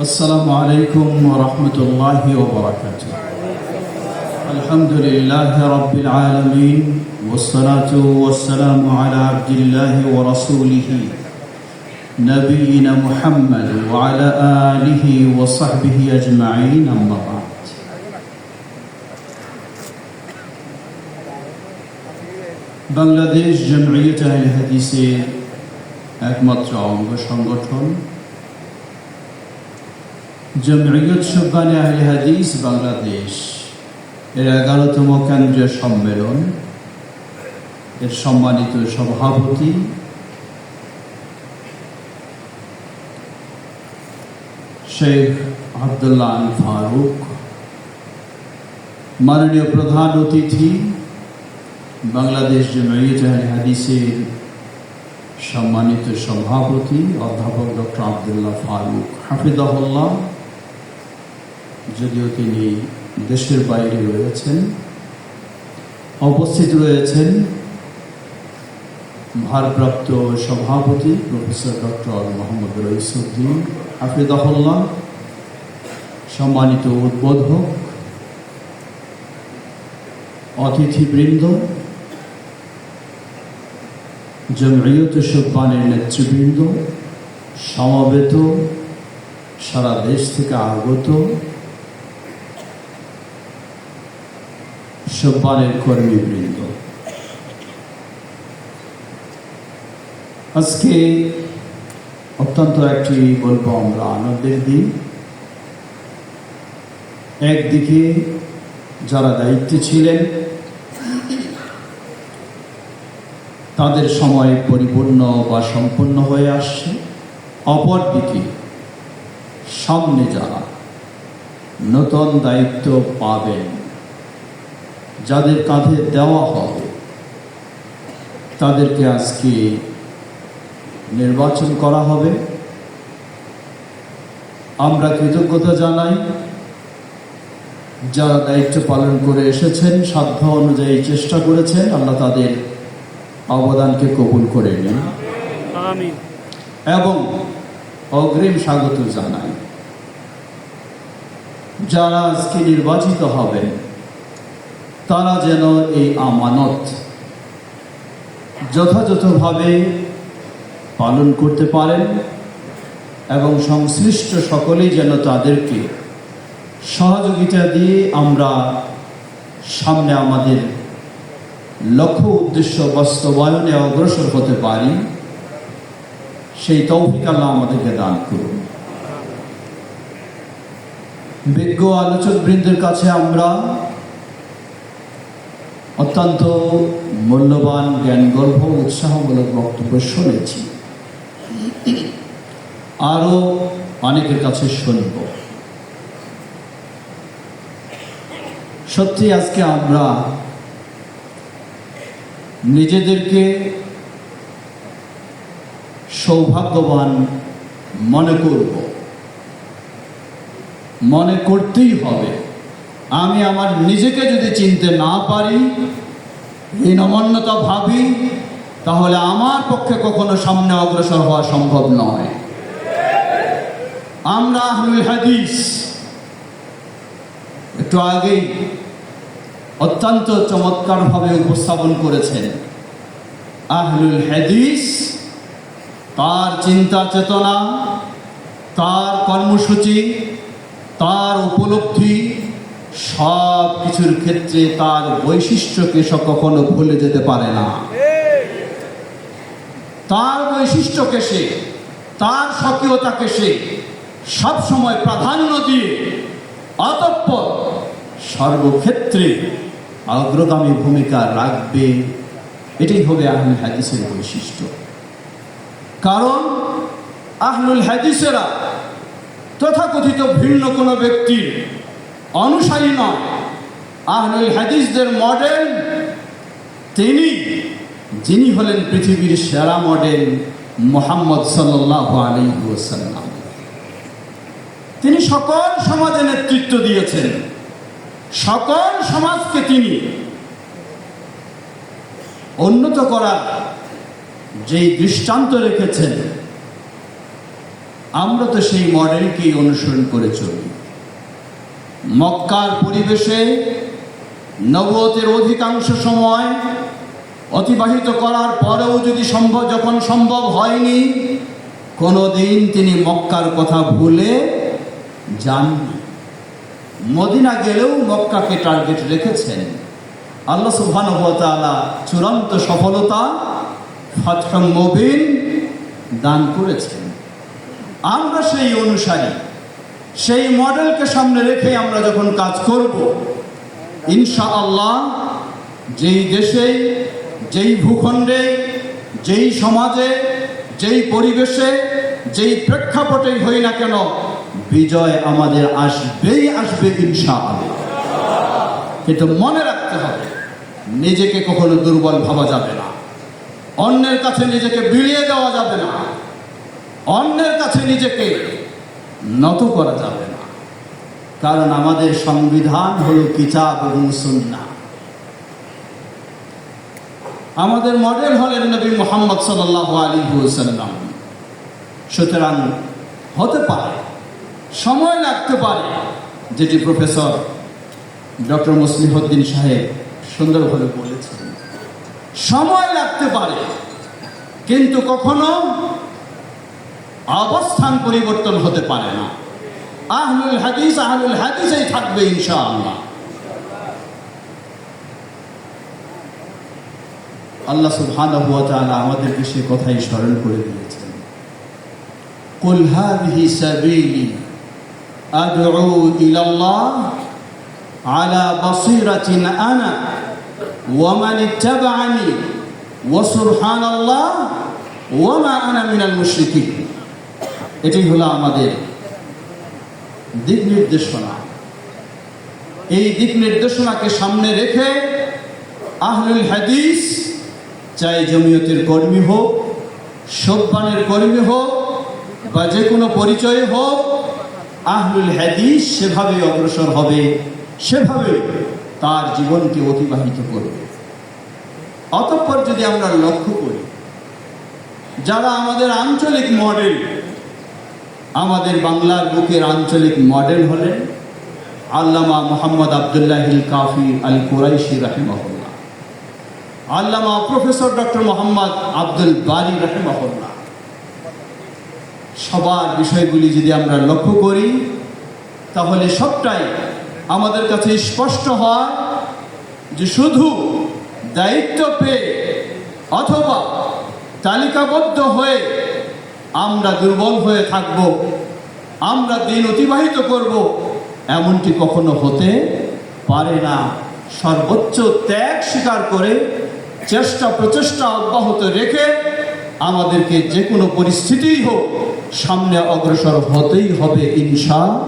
السلام عليكم ورحمة الله وبركاته. الحمد لله رب العالمين والصلاة والسلام على عبد الله ورسوله نبينا محمد وعلى آله وصحبه أجمعين أما بعد. বাংলাদেশ জমরিয়ত আহলে হাদিসের একমাত্র অঙ্গ সংগঠন। জমরিয়ত সুবানে আহলে হাদিস বাংলাদেশ। এর এগারোতম কেন্দ্রীয় সম্মেলন। এর সম্মানিত সভাপতি। শেখ আবদুল্লাহ আল ফারুক। মাননীয় প্রধান অতিথি। বাংলাদেশ আহলে হাদিসের সম্মানিত সভাপতি, অধ্যাপক ডক্টর আবদুল্লাহ ফারুক হাফিদাহুল্লাহ, যদিও তিনি দেশের বাইরে রয়েছেন, উপস্থিত রয়েছেন ভারপ্রাপ্ত সভাপতি প্রফেসর ডক্টর মোহাম্মদ রইসুদ্দিন হাফিদাহুল্লাহ, সম্মানিত উদ্বোধক, অতিথিবৃন্দ জমরিয়ত সুব্বানের নেতৃবৃন্দ, সমবেত, সারা দেশ থেকে আগত সুব্বানের কর্মীবৃন্দ। আজকে অত্যন্ত একটি বলব আমরা আনন্দের দিন। একদিকে যারা দায়িত্বে ছিলেন তাদের সময় পরিপূর্ণ বা সম্পূর্ণ হয়ে আসছে। অপরদিকে, সামনে যারা নতুন দায়িত্ব পাবেন, যাদের কাঁধে দেওয়া হবে, তাদেরকে আজকে নির্বাচন করা হবে। আমরা কৃতজ্ঞতা জানাই যারা দায়িত্ব পালন করে এসেছেন, সাধ্য অনুযায়ী চেষ্টা করেছেন, আল্লাহ তাদের অবদানকে কবুল করে নিন। এবং অগ্রিম স্বাগত জানাই। যারা আজকে নির্বাচিত হবেন তারা যেন এই আমানত যথাযথভাবে পালন করতে পারেন এবং সংশ্লিষ্ট সকলেই যেন তাদেরকে সহযোগিতা দিয়ে আমরা সামনে আমাদের লক্ষ্য উদ্দেশ্য বাস্তবায়নে অগ্রসর হতে পারি, সেই তৌফিক আল্লাহ আমাদেরকে দান করুন। বিজ্ঞ আলোচক বৃন্দের কাছে আমরা অত্যন্ত মূল্যবান জ্ঞানগর্ভ উৎসাহমূলক বক্তব্য শুনেছি। আরও অনেকের কাছে শুনব। সত্যি আজকে আমরা নিজেদেরকে সৌভাগ্যবান মনে করব। মনে করতেই হবে। আমি আমার নিজেকে যদি চিনতে না পারি এই নমন্যতা ভাবি, তাহলে আমার পক্ষে কখনো সামনে অগ্রসর হওয়া সম্ভব নয়। আমরা হাদিস, একটু আগেই অত্যন্ত চমৎকারভাবে উপস্থাপন করেছেন। আহলুল হাদিস, তার চিন্তা চেতনা, তার কর্মসূচি, তার উপলব্ধি সব কিছুর ক্ষেত্রে তার বৈশিষ্ট্যকে সে কখনো ভুলে যেতে পারে না। তার বৈশিষ্ট্যকে সে, তার স্বকীয়তাকে সে সবসময় প্রাধান্য দিয়ে অতঃপর সর্বক্ষেত্রে অগ্রগামী ভূমিকা রাখবে। এটাই হবে আহলুল হাদিসের বৈশিষ্ট্য। কারণ আহলুল হাদিসেরা তথাকথিত ভিন্ন কোনো ব্যক্তির অনুসারী নয়। আহলুল হাদিসদের মডেল তিনি, যিনি হলেন পৃথিবীর সেরা মডেল মোহাম্মদ সাল্লাহ আলী ওসাল্লাম তিনি সকল সমাজে নেতৃত্ব দিয়েছেন। সকল সমাজকে তিনি উন্নত করার যেই দৃষ্টান্ত রেখেছেন, আমরা তো সেই মডেলকেই অনুসরণ করে চলি। মক্কার পরিবেশে নবতের অধিকাংশ সময় অতিবাহিত করার পরেও যদি সম্ভব, যখন সম্ভব হয়নি, কোনোদিন তিনি মক্কার কথা ভুলে যাননি। মদিনা গেলেও মক্কাকে টার্গেট রেখেছেন। আল্লাহ সুবহানাহু ওয়া চূড়ান্ত সফলতা, ফাতহ মুবিন দান করেছেন। আমরা সেই অনুসারী, সেই মডেলকে সামনে রেখে আমরা যখন কাজ করব ইনশা আল্লাহ যেই দেশে, যেই ভূখণ্ডে, যেই সমাজে, যেই পরিবেশে, যেই প্রেক্ষাপটেই হই না কেন বিজয় আমাদের আসবেই আসবে ইনশা আল্লাহ কিন্তু মনে রাখতে হবে, নিজেকে কখনো দুর্বল ভাবা যাবে না। অন্যের কাছে নিজেকে বিলিয়ে দেওয়া যাবে না। অন্যের কাছে নিজেকে নত করা যাবে না। কারণ আমাদের সংবিধান হলো কিতাব এবং সুন্নাহ। আমাদের মডেল হলেন নবী মোহাম্মদ সাল্লাহ আলী সাল্লাম সুতরাং হতে পারে সময় লাগতে পারে। যেটি প্রফেসর ডক্টর মুসলিহদ্দিন সাহেব সুন্দরভাবে বলেছেন। সময় লাগতে পারে, কিন্তু কখনো অবস্থান পরিবর্তন হতে পারে না। আহলুল হাদিস আহলুল হাদিসেই থাকবে ইনশাআল্লাহ। আল্লাহ সুবহানাহু ওয়া তাআলা আমাদেরকে সে কথাই স্মরণ করে দিয়েছেন। কুল হাযিহি সাবিলি আল্লাহ আলা বাসীরাতিন আনা ওয়া মান ইত্তাবা'আনি ওয়া সুবহানাল্লাহ ওয়া মা আনা মিনাল মুশরিকিন এটাই হলো আমাদের দিক নির্দেশনা। এই দিক নির্দেশনাকে সামনে রেখে আহলুল হাদিস চাই জমিয়তের কর্মী হোক সোপানের কর্মী হোক বা যে কোনো পরিচয় হোক আহলুল হাদিস সেভাবে অগ্রসর হবে, সেভাবে তার জীবনকে অতিবাহিত করবে। অতঃপর যদি আমরা লক্ষ্য করি, যারা আমাদের আঞ্চলিক মডেল, আমাদের বাংলার বুকের আঞ্চলিক মডেল হলেন আল্লামা মোহাম্মদ আবদুল্লাহিল কাফি আল কুরাইশি রাহিমহল্লা আল্লামা প্রফেসর ডক্টর মোহাম্মদ আব্দুল বারি রাহিমহল্লা সবার বিষয়গুলি যদি আমরা লক্ষ্য করি, তাহলে সবটাই আমাদের কাছে স্পষ্ট হয় যে শুধু দায়িত্ব পেয়ে অথবা তালিকাবদ্ধ হয়ে আমরা দুর্বল হয়ে থাকব, আমরা দিন অতিবাহিত করব, এমনটি কখনো হতে পারে না। সর্বোচ্চ ত্যাগ স্বীকার করে চেষ্টা প্রচেষ্টা অব্যাহত রেখে আমাদেরকে যে কোনো পরিস্থিতিই হোক সামনে অগ্রসর হতেই হবে ইনশা।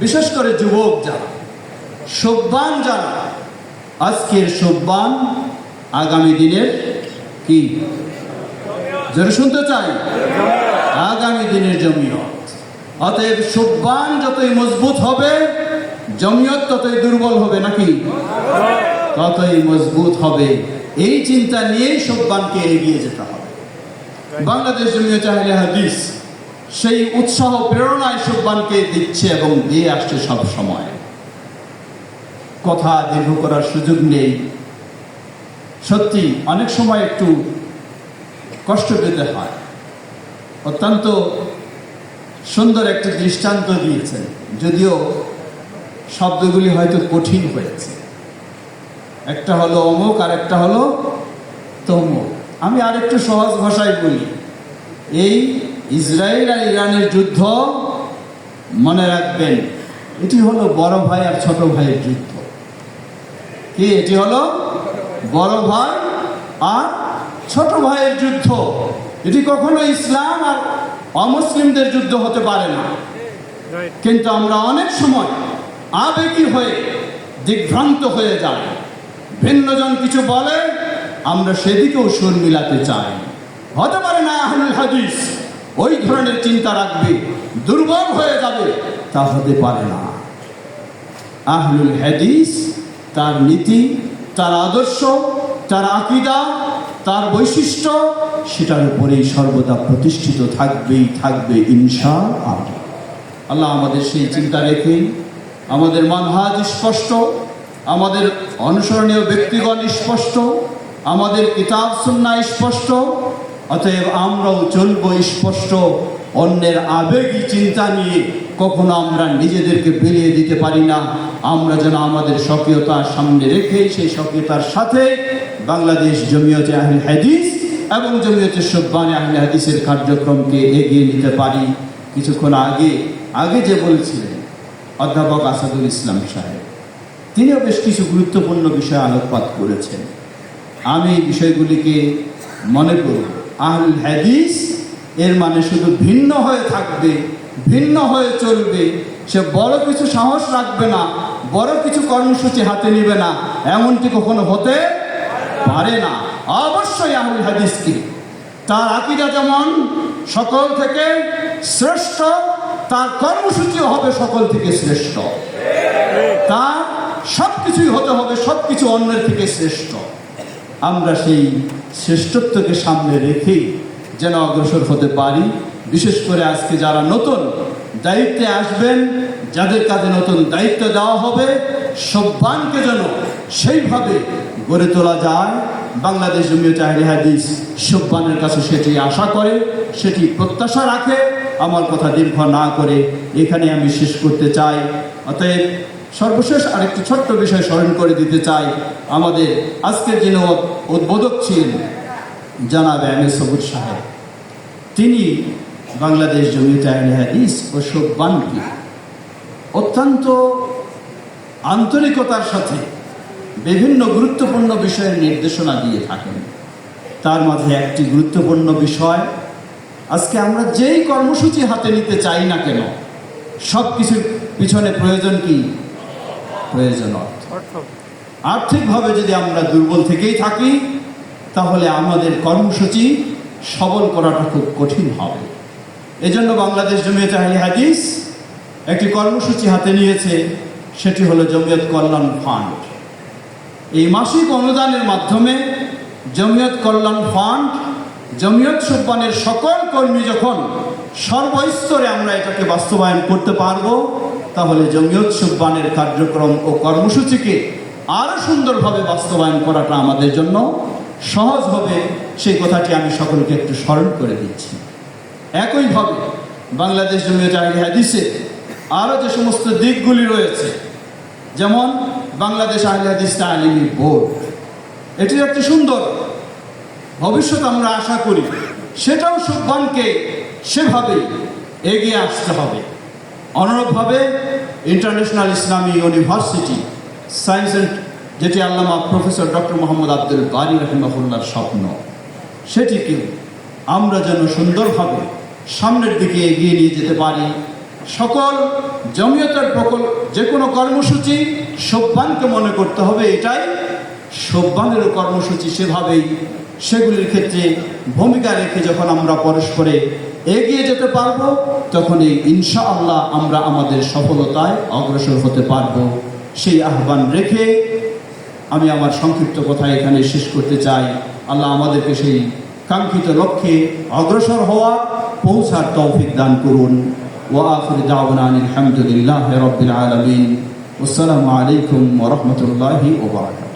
বিশেষ করে যুবক যারা, সব্বান যারা, আজকের সব্বান আগামী দিনের কি? জোরে শুনতে চাই? আগামী দিনের জমিয়ত। অতএব সব্বান যতই মজবুত হবে, জমিয়ত ততই দুর্বল হবে নাকি? ততই মজবুত হবে। এই চিন্তা নিয়েই সব্বানকে এগিয়ে যেতে হবে। বাংলাদেশ জমিয়ত আহলে হাদিস। সেই উৎসাহ প্রেরণায় সব্বানকে দিচ্ছে এবং দিয়ে আসছে সব সময়। কথা দীর্ঘ করার সুযোগ নেই। সত্যি, অনেক সময় একটু কষ্ট পেতে হয়। অত্যন্ত সুন্দর একটি দৃষ্টান্ত দিয়েছেন। যদিও শব্দগুলি হয়তো কঠিন হয়েছে। একটা হলো অমুক আর একটা হলো তমুক। আমি আরেকটু সহজ ভাষায় বলি। এই ইসরায়েল আর ইরানের যুদ্ধ মনে রাখবেন, এটি হলো বড় ভাই আর ছোট ভাইয়ের যুদ্ধ। কি? এটি হলো বড় ভাই আর ছোট ভাইয়ের যুদ্ধ। এটি কখনো ইসলাম আর অমুসলিমদের যুদ্ধ হতে পারে না। কিন্তু আমরা অনেক সময় আবেগী হয়ে দিগ্ভ্রান্ত হয়ে যাই। ভিন্নজন কিছু বলে আমরা সেদিকেও সুর মিলাতে চাই। হতে পারে না, আহলুল হাদিস? ওই ধরনের চিন্তা রাখবে, দুর্বল হয়ে যাবে, তা হতে পারে না। আহলুল হাদিস, তার নীতি, তার আদর্শ, তার আকিদা, তার বৈশিষ্ট্য, সেটার উপরেই সর্বদা প্রতিষ্ঠিত থাকবেই থাকবে ইনশা আল্লাহ আল্লাহ আমাদের সেই চিন্তা রেখে, আমাদের মানহাজ স্পষ্ট, আমাদের অনুসরণীয় ব্যক্তিগণ স্পষ্ট আমাদের কিতাব সুন্না স্পষ্ট, অতএব আমরাও চলবো স্পষ্ট। অন্যের আবেগী চিন্তা নিয়ে কখনো আমরা নিজেদেরকে বেরিয়ে দিতে পারি না। আমরা যেন আমাদের স্বকীয়তার সামনে রেখে সেই স্বকীয়তার সাথে বাংলাদেশ জমিয়তে আহলে হাদিস এবং জমিয়তে সব্বানে আহলে হাদিসের কার্যক্রমকে এগিয়ে নিতে পারি। কিছুক্ষণ আগে আগে যে বলছিলেন অধ্যাপক আসাদুল ইসলাম সাহেব, তিনিও বেশ কিছু গুরুত্বপূর্ণ বিষয়ে আলোকপাত করেছেন। আমি এই বিষয়গুলিকে মনে করব আহল হাদিস এর মানে শুধু ভিন্ন হয়ে থাকবে, ভিন্ন হয়ে চলবে। সে বড় কিছু সাহস রাখবে না, বড় কিছু কর্মসূচি হাতে নিবে না, এমনটি কখনো হতে পারে না। অবশ্যই আহুল হাদিস কি তার আকিদা যেমন, সকল থেকে শ্রেষ্ঠ, তার কর্মসূচিও হবে সকল থেকে শ্রেষ্ঠ। তার সব কিছুই হতে হবে সব কিছু অন্যের থেকে শ্রেষ্ঠ। আমরা সেই শ্রেষ্ঠত্বকে সামনে রেখেই যেন অগ্রসর হতে পারি। বিশেষ করে আজকে যারা নতুন দায়িত্বে আসবেন, যাদের কাছে নতুন দায়িত্ব দেওয়া হবে, সব্বানকে যেন সেইভাবে গড়ে তোলা যায়। বাংলাদেশ জমিয়ত আহলে হাদিস সব্বানের কাছে সেটি আশা করে, সেটি প্রত্যাশা রাখে। আমার কথা দীর্ঘ না করে এখানে আমি শেষ করতে চাই। অতএব সর্বশেষ আরেকটি ছোট্ট বিষয় স্মরণ করে দিতে চাই। আমাদের আজকের যিনি উদ্বোধক ছিলেন জানাব এ সবুজ সাহেব। তিনি বাংলাদেশ জমিয়ত আহলে হাদিস ও সব্বানকে অত্যন্ত আন্তরিকতার সাথে বিভিন্ন গুরুত্বপূর্ণ বিষয়ের নির্দেশনা দিয়ে থাকেন। তার মাঝে একটি গুরুত্বপূর্ণ বিষয়, আজকে আমরা যেই কর্মসূচি হাতে নিতে চাই না কেন সব কিছুর পিছনে প্রয়োজন কি? প্রয়োজন অর্থ আর্থিকভাবে যদি আমরা দুর্বল থেকেই থাকি তাহলে আমাদের কর্মসূচি সবল করাটা খুব কঠিন হবে। এজন্য বাংলাদেশ জমিয়ত আহলে হাদিস একটি কর্মসূচি হাতে নিয়েছে সেটি হলো জমিয়ত কল্যাণ ফান্ড। এই মাসিক অনুদানের মাধ্যমে জমিয়ত কল্যাণ ফান্ড জমিয়ত সুব্বানের সকল কর্মী যখন সর্বস্তরে আমরা এটাকে বাস্তবায়ন করতে পারব তাহলে জমিয়ত সুব্বানের কার্যক্রম ও কর্মসূচিকে আরও সুন্দরভাবে বাস্তবায়ন করাটা আমাদের জন্য সহজ হবে। সেই কথাটি আমি সকলকে একটু স্মরণ করে দিচ্ছি। একইভাবে বাংলাদেশ জমিয়ত আহলে হাদিসে আরও যে সমস্ত দিকগুলি রয়েছে, যেমন বাংলাদেশ আহলে হাদিস তালিমি বোর্ড, এটি একটি সুন্দর ভবিষ্যৎ আমরা আশা করি, সেটাও সুব্বানকে সেভাবে এগিয়ে আসতে হবে। অনুরূপভাবে international Islami university science and যেটি আল্লামা প্রফেসর ডক্টর মোহাম্মদ আব্দুল বারি রহিমাহুল্লার স্বপ্ন, সেটিকে আমরা যেন সুন্দরভাবে সামনের দিকে এগিয়ে নিয়ে যেতে পারি। সকল জমিয়তের প্রকল্প যে কোনো কর্মসূচি সব্বানকে মনে করতে হবে, এটাই সব্বানেরও কর্মসূচি, সেভাবেই সেগুলির ক্ষেত্রে ভূমিকা রেখে যখন আমরা পরস্পরে এগিয়ে যেতে পারব তখন এই ইনশা আল্লাহ আমরা আমাদের সফলতায় অগ্রসর হতে পারব। সেই আহ্বান রেখে আমি আমার সংক্ষিপ্ত কথা এখানে শেষ করতে চাই। আল্লাহ আমাদেরকে সেই কাঙ্ক্ষিত লক্ষ্যে অগ্রসর হওয়া পৌঁছার তৌফিক দান করুন। ওয়াফির দাওয়ান আলমিন। আসসালামু আলাইকুম ওরহমতুল্লাহি ওবরাকাত